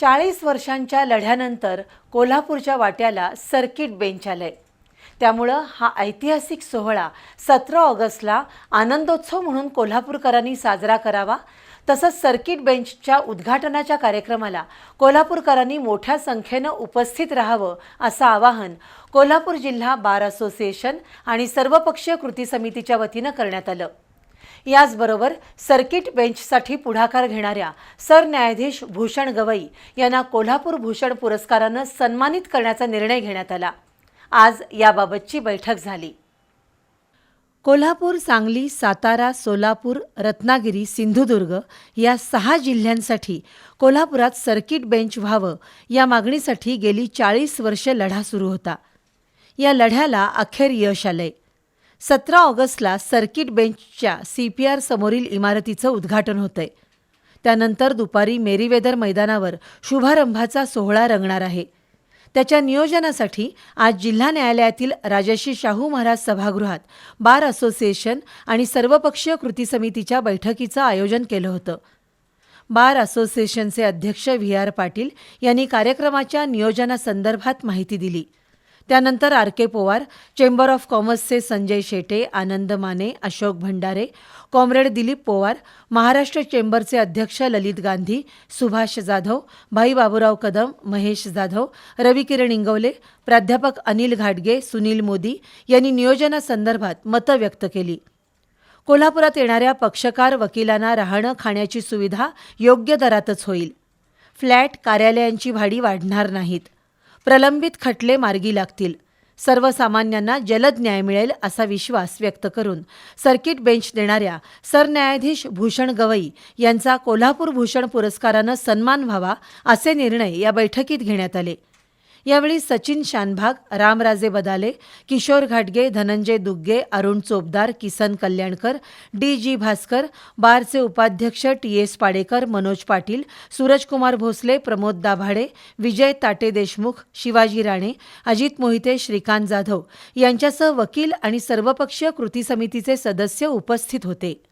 चाळीस वर्षांच्या लढ्यानंतर कोल्हापूरच्या वाट्याला सर्किट बेंच आलंय. त्यामुळं हा ऐतिहासिक सोहळा सतरा ऑगस्टला आनंदोत्सव म्हणून कोल्हापूरकरांनी साजरा करावा तसंच सर्किट बेंचच्या उद्घाटनाच्या कार्यक्रमाला कोल्हापूरकरांनी मोठ्या संख्येनं उपस्थित राहावं असं आवाहन कोल्हापूर जिल्हा बार असोसिएशन आणि सर्वपक्षीय कृती समितीच्या वतीनं करण्यात आलं. याचबरोबर सर्किट बेंचसाठी पुढाकार घेणाऱ्या सरन्यायाधीश भूषण गवई यांना कोल्हापूर भूषण पुरस्कारानं सन्मानित करण्याचा निर्णय घेण्यात आला. आज याबाबतची बैठक झाली. कोल्हापूर सांगली सातारा सोलापूर रत्नागिरी सिंधुदुर्ग या सहा जिल्ह्यांसाठी कोल्हापुरात सर्किट बेंच व्हावं या मागणीसाठी गेली चाळीस वर्ष लढा सुरू होता. या लढ्याला अखेर यश आलंय. सतरा ऑगस्टला सर्किट बेंचच्या सी पी आर समोरील इमारतीचं उद्घाटन होतंय. त्यानंतर दुपारी मेरीवेदर मैदानावर शुभारंभाचा सोहळा रंगणार आहे. त्याच्या नियोजनासाठी आज जिल्हा न्यायालयातील राजर्षी शाहू महाराज सभागृहात बार असोसिएशन आणि सर्वपक्षीय कृती समितीच्या बैठकीचं आयोजन केलं होतं. बार असोसिएशनचे अध्यक्ष व्ही आर पाटील यांनी कार्यक्रमाच्या नियोजनासंदर्भात माहिती दिली. त्यानंतर R K Powar chamber of कॉमर्सचे संजय शेटे आनंद माने अशोक भंडारे कॉम्रेड दिलीप पोवार महाराष्ट्र चेंबरचे अध्यक्ष ललित गांधी सुभाष जाधव भाई बाबूराव कदम महेश जाधव रविकिरण इंगवले प्राध्यापक अनिल घाटगे सुनील मोदी यांनी नियोजनासंदर्भात मतं व्यक्त केली. कोल्हापुरात येणाऱ्या पक्षकार वकिलांना राहणं खाण्याची सुविधा योग्य दरातच होईल. फ्लॅट कार्यालयांची भाडी वाढणार नाहीत. प्रलंबित खटले मार्गी लागतील. सर्वसामान्यांना जलद न्याय मिळेल असा विश्वास व्यक्त करून सर्किट बेंच देणाऱ्या सरन्यायाधीश भूषण गवई यांचा कोल्हापूर भूषण पुरस्कारानं सन्मान व्हावा असे निर्णय या बैठकीत घेण्यात आले. यावेळी सचिन शानभाग रामराजे बदाले किशोर घाटगे धनंजय दुग्गे अरुण चोपदार किसन कल्याणकर डी जी भास्कर बारचे उपाध्यक्ष टी एस पाडेकर मनोज पाटील सूरजकुमार भोसले प्रमोद दाभाडे विजय ताटे देशमुख शिवाजी राणे अजित मोहिते श्रीकांत जाधव यांच्यासह वकील आणि सर्वपक्षीय कृती समितीचे सदस्य उपस्थित होते.